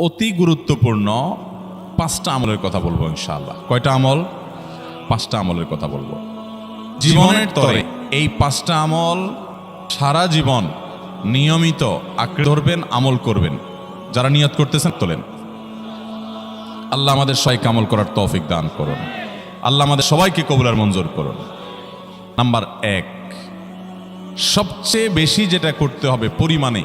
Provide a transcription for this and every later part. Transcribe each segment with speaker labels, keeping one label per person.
Speaker 1: অতি গুরুত্বপূর্ণ পাঁচটা আমলের কথা বলব ইনশাআল্লাহ। কয়টা আমল? পাঁচটা আমলের কথা বলব। জীবনের তরে। এই পাঁচটা আমল সারা জীবন নিয়মিত আঁকড়ে ধরবেন আমল করবেন। যারা নিয়ত করতেছেন তোলেন। আল্লাহ আমাদের সবাইকে আমল করার তৌফিক দান করুন। আল্লাহ আমাদের সবাইকে কবুলার মঞ্জুর করুন। নাম্বার এক সবচেয়ে বেশি যেটা করতে হবে পরিমাণে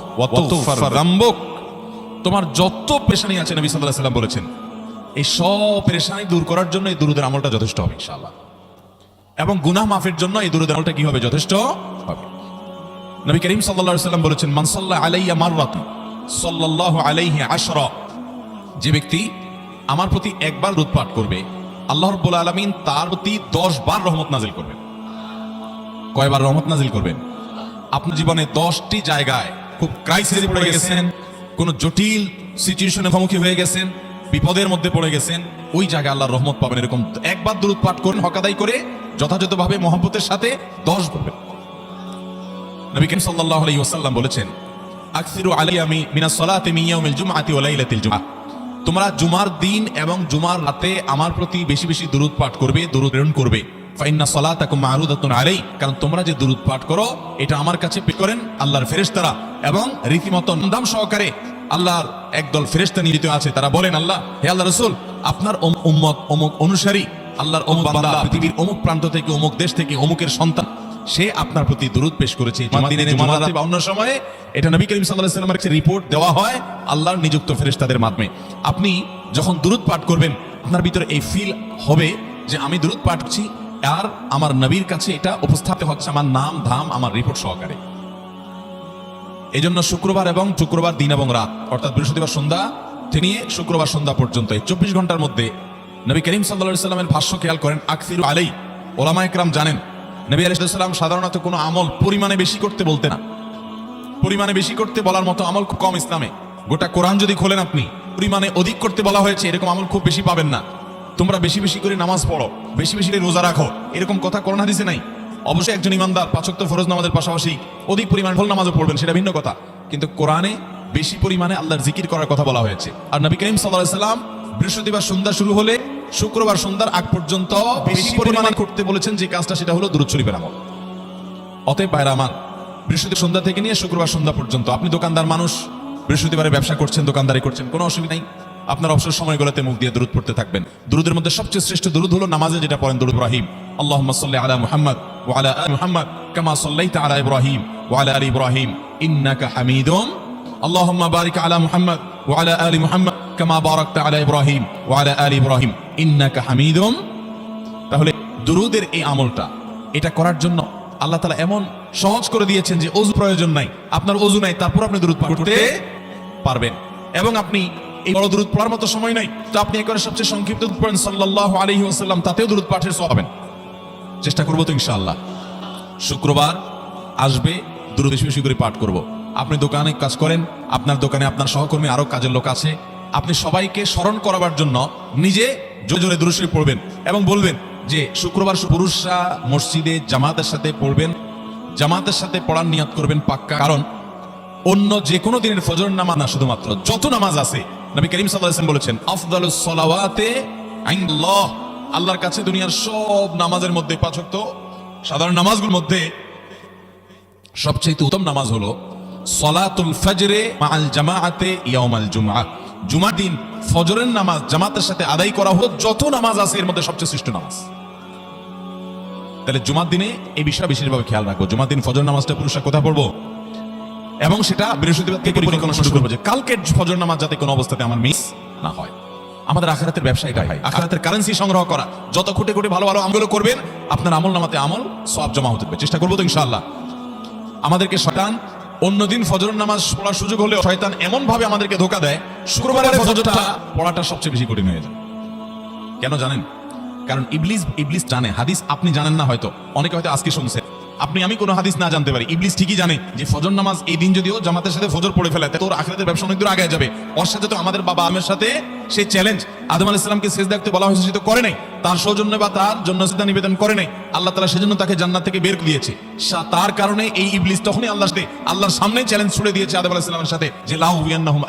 Speaker 1: তোমার যত পেশানি আছে নবী সাল্লাহ সাল্লাম বলেছেন এই সব পেরেশানি দূর করার জন্য এই দুরুদের আমলটা যথেষ্ট হবে ইনশাআল্লাহ। এবং গুনাহ মাফের জন্য এই দুরুদের আমলটা কি হবে? যথেষ্ট হবে। নবী করিম সাল্লাল্লাহু সাল্লাম বলেছেন মানসাল্লাহ আলাইয়া মাররাত সাল্লাল্লাহু আলাইহি আশরা। যে ব্যক্তি আমার প্রতি একবার রুদ পাঠ করবে আল্লাহ রব্বুল আলমিন তার প্রতি দশ বার রহমত নাজিল করবেন। কয়বার রহমত নাজিল করবেন? আপনার জীবনে দশটি জায়গায় খুব ক্রাইসিসে পড়ে গেছেন, কোন জটিল সিচুয়েশনে মুখোমুখি হয়ে গেছেন, বিপদের মধ্যে পড়ে গেছেন, ওই জায়গায় আল্লাহর রহমত পাবেন এরকম। একবার দূরত পাঠ করুন হকাদাই করে যথাযথভাবে মহব্বতের সাথে দশ করবেন নবী করিম সাল্লাল্লাহু আলাইহি ওয়াসাল্লাম বলেছেন, আকসিরু আলাইয়া মি মিনাস সালাতি মিন ইয়াউমিল জুমআতি ওয়া লাইলাতিল জুমআহ তোমরা জুমার দিন এবং জুমার রাতে আমার প্রতি বেশি বেশি দুরূদ পাঠ করবে প্রেরণ করবে। ফাইন্না সালাতাকুম মারুদাতুন আলাই কারণ তোমরা যে দুরূদ পাঠ করো এটা আমার কাছে পে করেন আল্লাহর ফেরেশতারা এবং রীতিমতো নাম সহকারে আল্লাহর একদল ফেরেশতা নিয়োজিত আছে। তারা বলেন আল্লাহ হে আল্লাহ রাসূল আপনার উম্মত অমুক অনুসারী আল্লাহর অমুক বান্দা পৃথিবীর অমুক প্রান্ত থেকে অমুক দেশ থেকে অমুকের সন্তান সে আপনার প্রতি দরুদ পেশ করেছে। বা অন্য সময়ে এটা নবী করিম কাছে রিপোর্ট দেওয়া হয় আল্লাহর নিযুক্ত ফেরেশতাদের মাধ্যমে। আপনি যখন দরুদ পাঠ করবেন আপনার ভিতরে এই ফিল হবে যে আমি দরুদ পাঠ করছি আর আমার নবীর কাছে এটা উপস্থাপিত হচ্ছে আমার নাম, ধাম, আমার রিপোর্ট সহকারে। এই জন্য শুক্রবার এবং শুক্রবার দিন এবং রাত, অর্থাৎ বৃহস্পতিবার সন্ধ্যা থেকে শুক্রবার সন্ধ্যা পর্যন্ত, এই চব্বিশ ঘণ্টার মধ্যে নবী করিম সাল্লা সাল্লামের ভাষ্য খেয়াল করেন, আকসির আলাই, ওলামা একরাম জানেন, নবী আলাইসাল্লাম সাধারণত কোনো আমল পরিমাণে বেশি করতে বলতে না। পরিমাণে বেশি করতে বলার মতো আমল খুব কম ইসলামে। গোটা কোরআন যদি খোলেন আপনি, পরিমাণে অধিক করতে বলা হয়েছে, এরকম আমল খুব বেশি পাবেন না। তোমরা বেশি বেশি করে নামাজ পড়ো বেশি বেশি করে রোজা রাখো। এরকম কথা করোনা দিছে নাই। অবশ্যই একজন ইমানদার পাঁচক্ত ফরজ নামাজের পাশাপাশি অধিক পরিমাণ ফল নামাজও পড়বেন সেটা ভিন্ন কথা। কিন্তু কোরআনে বেশি পরিমাণে আল্লাহর জিকির করার কথা বলা হয়েছে। আর নবী করিম সাল্লাহ সাল্লাম বৃহস্পতিবার সন্ধ্যা শুরু হলে শুক্রবার সন্ধ্যার আগ পর্যন্ত বেশি পরিমাণে করতে বলেছেন যে কাজটা সেটা হলো দূরত শরীফের আমল। অতএব বাইরা আমার বৃহস্পতি সন্ধ্যা থেকে নিয়ে শুক্রবার সন্ধ্যা পর্যন্ত আপনি দোকানদার মানুষ বৃহস্পতিবারে ব্যবসা করছেন দোকানদারি করছেন কোনো অসুবিধা নেই। আপনার অবসর সময়গুলোতে মুখ দিয়ে দূরত পড়তে থাকবেন। দুরুদের মধ্যে সবচেয়ে শ্রেষ্ঠ দুরুদ হলো নামাজে যেটা পড়েন দুরুদ ইব্রাহিম। সাল্লি আলা মুহাম্মদ ওয়া আলা মুহাম্মদ কামা সাল্লাইতা আলা ইব্রাহিম ওয়া আলা আলি ইব্রাহিম। ইন্নাকা হামিদুম। আল্লাহুম্মা বারিক আলা মুহাম্মদ ওয়া আলা আলি মুহাম্মদ কামা বারাকতা আলা ইব্রাহিম ওয়া আলা ইব্রাহিম। ইন্নাকা হামিদুম। তাহলে দুরুদের এই আমলটা, এটা করার জন্য আল্লাহ তালা এমন সহজ করে দিয়েছেন যে অজু প্রয়োজন নাই। আপনার অজু নাই, তারপর আপনি দূরত করতে পারবেন। এবং আপনি এই বড় দূরত পড়ার মতো সময় নাই। তো আপনি একবারে সবচেয়ে সংক্ষিপ্ত পড়েন সাল্লাল্লাহু আলাইহি ওয়াসাল্লাম, তাতেও দূরত পাঠের সওয়াব চেষ্টা করব তো ইনশাআল্লাহ। শুক্রবার আসবে দূর বেশি বেশি করে পাঠ করব। আপনি দোকানে কাজ করেন, আপনার দোকানে আপনার সহকর্মী, আরও কাজের লোক আছে। আপনি সবাইকে স্মরণ করাবার জন্য নিজে জোরে জোরে দূরশরী পড়বেন এবং বলবেন যে, শুক্রবার পুরুষরা মসজিদে জামাতের সাথে পড়বেন। জামাতের সাথে পড়ার নিয়ত করবেন পাক্কা। কারণ অন্য যে কোনো দিনের ফজর নামাজ না, শুধুমাত্র যত নামাজ আছে নবী করিম ওয়াসাল্লাম বলেছেন আফদালুস সালাওয়াতে ইনদাল্লাহ আল্লাহর কাছে দুনিয়ার সব নামাজের মধ্যে পাঁচ ওয়াক্ত সাধারণ নামাজগুলোর মধ্যে সবচেয়ে উত্তম নামাজ হলো সলাতুল ফজরে মাআল জামাআতে ইয়াউমাল জুমআ। জুমার দিন ফজরের নামাজ জামাতের সাথে আদায় করা হলো যত নামাজ আছে এর মধ্যে সবচেয়ে শ্রেষ্ঠ নামাজ। তাহলে জুমার দিনে এই বিষয়ে বিশেষভাবে খেয়াল রাখব জুমার দিন ফজর নামাজটা পুরুষরা কোথায় পড়ব? এবং সেটা বৃহস্পতিবার থেকে পরিকল্পনা শুরু করব যে কালকের ফজর নামাজ যাতে কোনো অবস্থাতে আমার মিস না হয়। আমাদের আখারাতের ব্যবসা এটাই। আখারাতের কারেন্সি সংগ্রহ করা। যত খুঁটে খুঁটে ভালো ভালো আমগুলো করবেন আপনার আমল নামাতে আমল সব জমা হতে চেষ্টা করব তো ইনশাআল্লাহ। আমাদেরকে শতান অন্যদিন ফজর নামাজ পড়ার সুযোগ হলেও শয়তান এমন ভাবে আমাদেরকে ধোকা দেয় শুক্রবারের ফজরটা পড়াটা সবচেয়ে বেশি কঠিন হয়ে যায়। কেন জানেন? কারণ ইবলিস ইবলিস জানে হাদিস আপনি জানেন না হয়তো। অনেকে হয়তো আজকে শুনছেন আপনি, আমি কোনো হাদিস না জানতে পারি। ইবলিস ঠিকই জানে যে ফজর নামাজ এই দিন যদিও জামাতের সাথে ফজর পড়ে ফেলে তোর আখরাতের ব্যবসা অনেক দূর আগে যাবে। ওর সাথে তো আমাদের বাবা আমের সাথে সেই চ্যালেঞ্জ আদম আলাইহিস ইসলামকে শেষ দেখতে বলা হয়েছে, সে তো করে নাই। তার সৌজন্য বা তার জন্য সিদ্ধা নিবেদন করে নাই। আল্লাহ তালা সেজন্য তাকে জান্নাত থেকে বের দিয়েছে। তার কারণে এই ইবলিস তখনই আল্লাহ আল্লাহর সামনে চ্যালেঞ্জ ছুড়ে দিয়েছে আদম আলাইহিস সালামের সাথে যে লাহু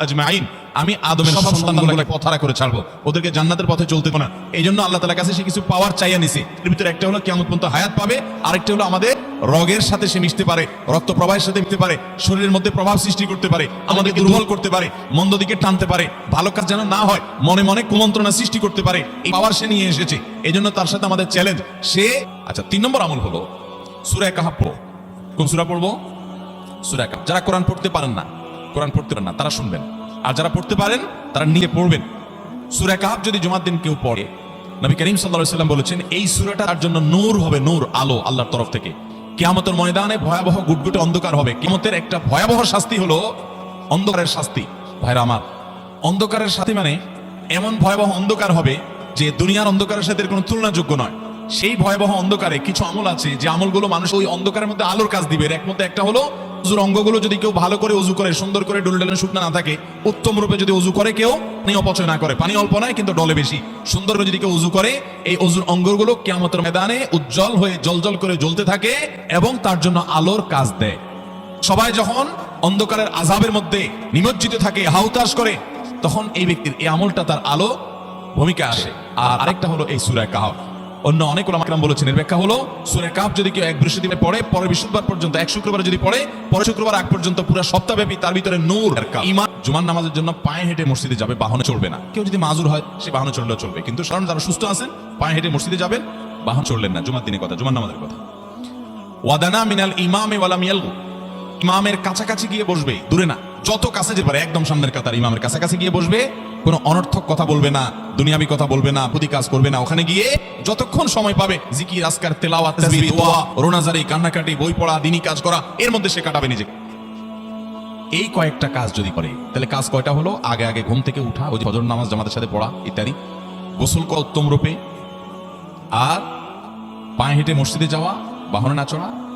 Speaker 1: আজমাইন। আমি আদমের সব সন্তানগুলোকে পথহারা করে ছাড়বো। ওদেরকে জান্নাতের পথে চলতে না। এই জন্য আল্লাহ তালার কাছে সে কিছু পাওয়ার চাইয়া নিছে। এর ভিতরে একটা হলো কেমন পর্যন্ত হায়াত পাবে আরেকটা হলো আমাদের রগের সাথে সে মিশতে পারে রক্ত প্রবাহের সাথে মিশতে পারে শরীরের মধ্যে প্রভাব সৃষ্টি করতে পারে আমাদের দুর্বল করতে পারে মন্দ দিকে টানতে পারে ভালো কাজ যেন না হয় মনে মনে কুমন্ত্রণা সৃষ্টি করতে পারে এই পাওয়ার সে নিয়ে এসেছে। এই জন্য তার সাথে আমাদের চ্যালেঞ্জ সে আচ্ছা তিন নম্বর আমল হলো সুরায় কাহাব পড়ো। কোন সুরা পড়ব? সুরা কাহাব যারা কোরআন পড়তে পারেন না কোরআন পড়তে পারেন না তারা শুনবেন। আর যারা পড়তে পারেন, তারা নিজে পড়বেন। সুরা কাহাব যদি জুমার দিন কেউ পড়ে, নবী করিম সাল্লাল্লাহু সাল্লাম বলেছেন, এই সুরাটা তার জন্য নূর হবে, নূর, আলো, আল্লাহর তরফ থেকে। কিয়ামতের ময়দানে ভয়াবহ গুটগুটে অন্ধকার হবে। কিয়ামতের একটা ভয়াবহ শাস্তি হলো অন্ধকারের শাস্তি। ভাইরা আমার, অন্ধকারের শাস্তি মানে এমন ভয়াবহ অন্ধকার হবে যে দুনিয়ার অন্ধকারের সাথে কোনো তুলনাযোগ্য নয়। সেই ভয়াবহ অন্ধকারে কিছু আমল আছে, যে আমলগুলো মানুষ ওই অন্ধকারের মধ্যে আলোর কাজ দিবে। এর একটা হলো উজুর অঙ্গগুলো যদি কেউ ভালো করে উজু করে, সুন্দর করে ডলে ডলে শুকনা না থাকে, উত্তম রূপে যদি উজু করে কেউ, পানি অপচয় না করে। পানি অল্প নয়, কিন্তু ডলে বেশি। সুন্দর করে যদি কেউ উজু করে, এই উজুর অঙ্গগুলো কেয়ামতের ময়দানে উজ্জ্বল হয়ে জলজল করে জ্বলতে থাকে এবং তার জন্য আলোর কাজ দেয়। সবাই যখন অন্ধকারের আজাবের মধ্যে নিমজ্জিত থাকে হাউতাস করে, তখন এই ব্যক্তির এই আমলটা তার আলো ভূমিকা আসে। আর আরেকটা হলো এই সুরায় কাহাব অন্য অনেক ওলামাকরাম বলেছেন। এর ব্যাখ্যা হলো, সুরে কাপ যদি কেউ এক বৃহস্পতিবার পড়ে, পরের বৃহস্পতিবার পর্যন্ত, এক শুক্রবার যদি পড়ে, পরের শুক্রবার আগ পর্যন্ত পুরো সপ্তাহব্যাপী তার ভিতরে নূর ইমান জুমান নামাজের জন্য পায়ে হেঁটে মসজিদে যাবে, বাহনে চলবে না। কেউ যদি মাজুর হয়, সে বাহনে চললেও চলবে কিন্তু কারণ যারা সুস্থ আছেন, পায়ে হেঁটে মসজিদে যাবেন, বাহন চললেন না, জুমার দিনের কথা জুমান নামাজের কথা। ওয়াদানা মিনাল ইমামে ওয়ালাম ইয়ালগু। ইমামের কাছাকাছি গিয়ে বসবে দূরে না যত কাছে যেতে পারে একদম সামনের কাতার ইমামের কাছাকাছি গিয়ে বসবে কোনো অনর্থক কথা বলবে না দুনিয়াবি কথা বলবে না বুদ্ধি কাজ করবে না ওখানে গিয়ে যতক্ষণ সময় পাবে জিকির আজকার তেলাওয়াত তাসবিহ দোয়া রোনাজারি কান্নাকাটি বই পড়া দিনই কাজ করা এর মধ্যে সে কাটাবে নিজে এই কয়েকটা কাজ যদি করে তাহলে কাজ কয়টা হলো? আগে আগে ঘুম থেকে উঠা ওই যে ফজর নামাজ জামাতের সাথে পড়া ইত্যাদি। গোসল করা উত্তম রূপে। আর পায়ে হেঁটে মসজিদে যাওয়া বাহনে না চড়া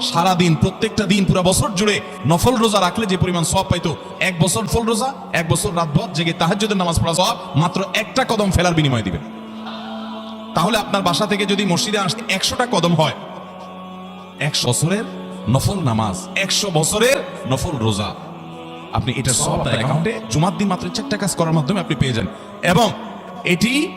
Speaker 1: সারা দিন প্রত্যেকটা দিন পুরো বছর জুড়ে নফল রোজা রাখলে যে পরিমাণ সব পাইতো এক বছর ফল রোজা এক বছর রাত ভর জেগে তাহাজুদের নামাজ পড়া সব মাত্র একটা কদম ফেলার বিনিময় দিবেন। তাহলে আপনার বাসা থেকে যদি মসজিদে আসতে একশোটা কদম হয় একশো বছরের নফল নামাজ একশো বছরের নফল রোজা। আপনি এটা সব অ্যাকাউন্টে জুমার দিন মাত্র চারটা কাজ করার মাধ্যমে আপনি পেয়ে যান। এবং এটি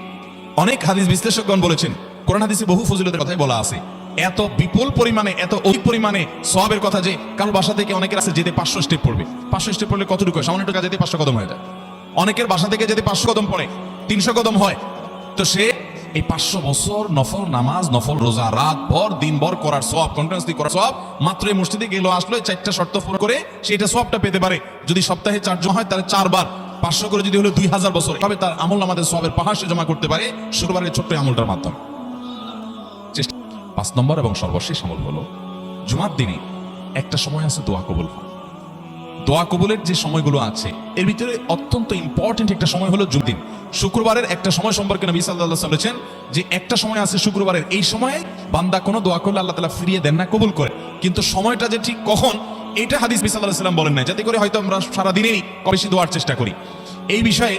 Speaker 1: অনেক হাদিস বিশ্লেষকগণ বলেছেন কোরআন হাদিসে বহু ফজিলতের কথাই বলা আছে। এত বিপুল পরিমাণে, এত অধিক পরিমাণে সবের কথা যে কারও বাসা থেকে অনেকের আছে যেতে পাঁচশো স্টেপ পড়বে। পাঁচশো স্টেপ পড়লে কতটুকু হয়? সামান্য টাকা যেতে পাঁচশো কদম হয়ে যায়। অনেকের বাসা থেকে যেতে পাঁচশো কদম পড়ে, তিনশো কদম হয়। তো সে এই পাঁচশো বছর নফল নামাজ, নফল রোজা, রাত ভর, দিন ভর করার সব কন্টিনিউসলি করার সব মাত্র এই মসজিদে গেল, আসলো চারটা শর্ত পূরণ করে সেটা সবটা পেতে পারে। যদি সপ্তাহে চারজন হয়, তাহলে চারবার। পাঁচশো করে যদি হলো দুই হাজার বছর, তবে তার আমল আমাদের সবের পাহাড় সে জমা করতে পারে শুক্রবারের ছোট্ট আমলটার মাধ্যমে। পাঁচ নম্বর এবং সর্বশেষ আমল হলো, জুমার দিনে একটা সময় আছে দোয়া কবুল। দোয়া কবুলের যে সময়গুলো আছে, এর ভিতরে অত্যন্ত ইম্পর্টেন্ট একটা সময় হলো জুদিন শুক্রবারের একটা সময় সম্পর্কে নবী ওয়াসাল্লাম বলেছেন যে একটা সময় আছে শুক্রবারের। এই সময়ে বান্দা কোনো দোয়া করলে আল্লাহ তাআলা ফিরিয়ে দেন না, কবুল করে। কিন্তু সময়টা যে ঠিক কখন, এটা হাদিস আলাইহি ওয়াসাল্লাম বলেন না যাতে করে হয়তো আমরা সারা দিনেই বেশি দোয়ার চেষ্টা করি। এই বিষয়ে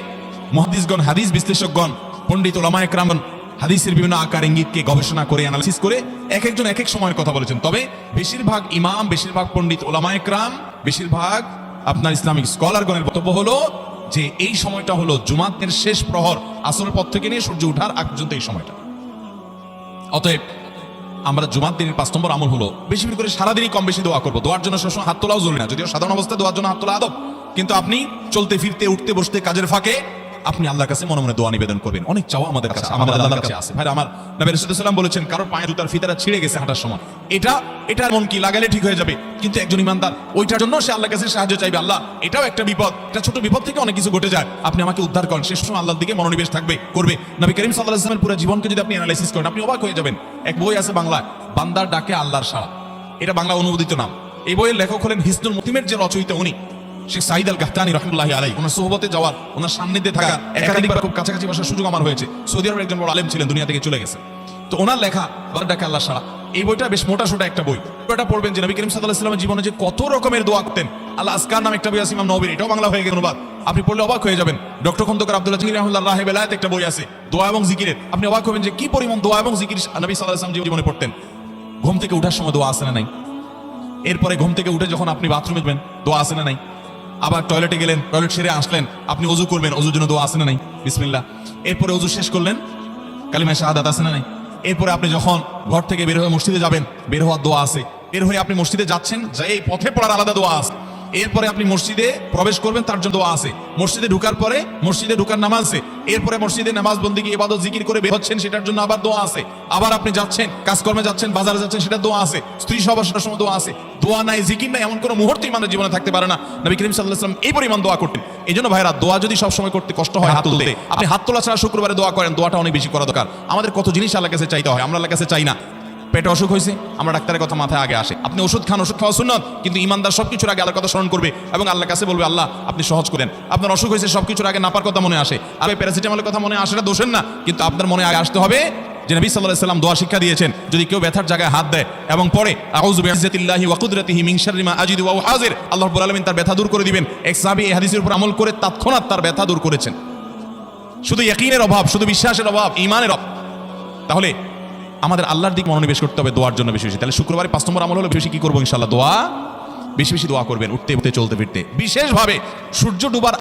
Speaker 1: মুহাদ্দিসগণ হাদিস বিশ্লেষকগণ, পণ্ডিত ওলামা একরামগণ হাদিসের বিভিন্ন আকার, ইঙ্গিতকে গবেষণা করে অ্যানালিসিস করে এক একজন এক এক সময়ের কথা বলেছেন। তবে বেশিরভাগ ইমাম, বেশিরভাগ পণ্ডিত ওলামা একরাম বেশিরভাগ আপনার ইসলামিক স্কলারগণের বক্তব্য হলো যে এই সময়টা হলো জুমাতের শেষ প্রহর, আসরের পর থেকে নিয়ে সূর্য ওঠার আগ পর্যন্ত এই সময়টা। অতএব আমরা জুমার দিনের পাঁচ নম্বর আমল হলো বেশি বেশি করে সারাদিনই কম বেশি দোয়া করব। দোয়ার জন্য সবসময় হাত তোলাও জরুরি না, যদিও সাধারণ অবস্থায় দোয়ার জন্য হাত তোলা আদব। কিন্তু আপনি চলতে, ফিরতে, উঠতে, বসতে, কাজের ফাঁকে আপনি আল্লাহর কাছে মনে মনে দোয়া নিবেদন করবেন। অনেক চাওয়া আমাদের কাছে, আমাদের আল্লাহর কাছে আছে। ভাই আমার নবী রাসূলুল্লাহ বলেছেন কারোর পায়ে জুতার ফিতাটা ছিঁড়ে গেছে হাঁটার সময়। এটা এটা মন কি লাগালে ঠিক হয়ে যাবে? কিন্তু একজন ইমানদার, ওইটার জন্য সে আল্লাহর কাছে সাহায্য চাইবে। আল্লাহ, এটাও একটা বিপদ। এটা ছোট বিপদ থেকে অনেক কিছু ঘটে যায়। আপনি আমাকে উদ্ধার করেন। সে সময় আল্লাহর দিকে মনোনিবেশ থাকবে, করবে। নবী করিম সাল্লাল্লাহু আলাইহি ওয়াসাল্লামের পুরো জীবনকে যদি আপনি অ্যানালাইসিস করেন, আপনি অবাক হয়ে যাবেন। এক বই আছে বাংলা বান্দার ডাকে আল্লাহর সাড়া। এটা বাংলা অনুবাদিত নাম। এই বইয়ের লেখক হলেন হিসনুল মুতিমের যে রচয়িতা উনি শেখ সাইদ আল গাহতানি রহমতুল্লাহ আলাই ওনার সোহবতে যাওয়ার, ওনার সান্নিধ্যে থাকা একাধিকবার খুব কাছাকাছি বসার সুযোগ আমার হয়েছে। সৌদি আরবের একজন বড় আলেম ছিলেন, দুনিয়া থেকে চলে গেছে। তো ওনার লেখা বার ডাকে আল্লাহ সারা, এই বইটা বেশ মোটা সোটা একটা বই। বইটা পড়বেন যে নবী করিম সাল্লাহ ইসলামের জীবনে যে কত রকমের দোয়া করতেন। আল্লাহ আসকার নাম একটা বই আছে ইমাম নবীর, এটাও বাংলা হয়ে গেল অনুবাদ। আপনি পড়লে অবাক হয়ে যাবেন। ডক্টর খন্দকার আব্দুল্লাহ জিকির রহমুল্লাহ রাহে বেলায়েত একটা বই আছে, দোয়া এবং জিকিরের। আপনি অবাক হবেন যে কি পরিমাণ দোয়া এবং জিকির নবী সাল্লাহ ইসলাম জীবনে পড়তেন। ঘুম থেকে উঠার সময় দোয়া আসে না নাই? এরপরে ঘুম থেকে উঠে যখন আপনি বাথরুমে যাবেন, দোয়া আসে না নাই? আবার টয়লেটে গেলেন টয়লেট সেরে আসলেন। আপনি অজু করবেন, অজুর জন্য দোয়া আসে না নাই? বিসমিল্লাহ। এরপরে অজু শেষ করলেন, কালিমায় শাহাদাত আছে না নাই? এরপরে আপনি যখন ঘর থেকে বের হয়ে মসজিদে যাবেন, বের হওয়ার দোয়া আছে। বের হয়ে আপনি মসজিদে যাচ্ছেন, যে এই পথে পড়ার আলাদা দোয়া আছে। এরপরে আপনি মসজিদে প্রবেশ করবেন, তার জন্য দোয়া আছে। মসজিদে ঢুকার পরে, মসজিদে ঢুকার নামাজ আছে। এরপরে মসজিদে নামাজ বন্দি ইবাদত, জিকির করে বের হচ্ছেন, সেটার জন্য আবার দোয়া আছে। আবার আপনি যাচ্ছেন, কাজকর্মে যাচ্ছেন, বাজারে যাচ্ছেন সেটা দোয়া আছে। স্ত্রী সবার সেটার সময় দোয়া আছে। দোয়া নাই, জিকির নাই, এমন কোনো মুহূর্তে ইমানের জীবনে থাকতে পারে না। নবী করিম সাল্লাহ সাল্লাম এই পরিমাণ দোয়া করতেন। এই জন্য ভাইরা দোয়া যদি সবসময় করতে কষ্ট হয়, হাত তুলতে। আপনি হাত তোলা ছাড়া শুক্রবারে দোয়া করেন, দোয়াটা অনেক বেশি করা দরকার। আমাদের কত জিনিস আল্লাহ কাছে চাইতে হয় আমরা আল্লাহ কাছে চাই না। পেটে অসুখ হয়েছে, আমরা ডাক্তারের কথা মাথায় আগে আসে। আপনি ওষুধ খান, ওষুধ খাওয়া শুনুন কিন্তু ইমানদার সব কিছুর আগে আল্লাহর কথা স্মরণ করবে এবং আল্লাহর কাছে বলবে, আল্লাহ, আপনি সহজ করেন। আপনার অসুখ হয়েছে, সবকিছুর আগে নাপার কথা মনে আসে। আর প্যারাসিটামলের কথা মনে আসে না দোষেন না, কিন্তু আপনার মনে আগে আসতে হবে যে নবী আলাইহি সাল্লাম দোয়া শিক্ষা দিয়েছেন, যদি কেউ ব্যথার জায়গায় হাত দেয় এবং পরে আউযু বিইজ্জাতিল্লাহি ওয়া কুদরাতিহি মিন শাররি মা আজিদু ওয়া হাজির, আল্লাহ রাব্বুল তার ব্যথা দূর করে দিবেন। এক সাহাবী এই হাদিসের উপর আমল করে তৎক্ষণাৎ তার ব্যথা দূর করেছেন। শুধু ইয়াকিনের অভাব, শুধু বিশ্বাসের অভাব ইমানের অভাব। তাহলে আমাদের আল্লাহর দিক মনোনিবেশ করতে হবে দোয়ার জন্য বেশি বেশি। তাহলে শুক্রবারে পাঁচ নম্বর আমল হলো বেশি কি করব ইনশাল্লাহ দোয়া। বেশি বেশি দোয়া করবেন, উঠতে উঠতে, চলতে ফিরতে। বিশেষভাবে সূর্য ডুবার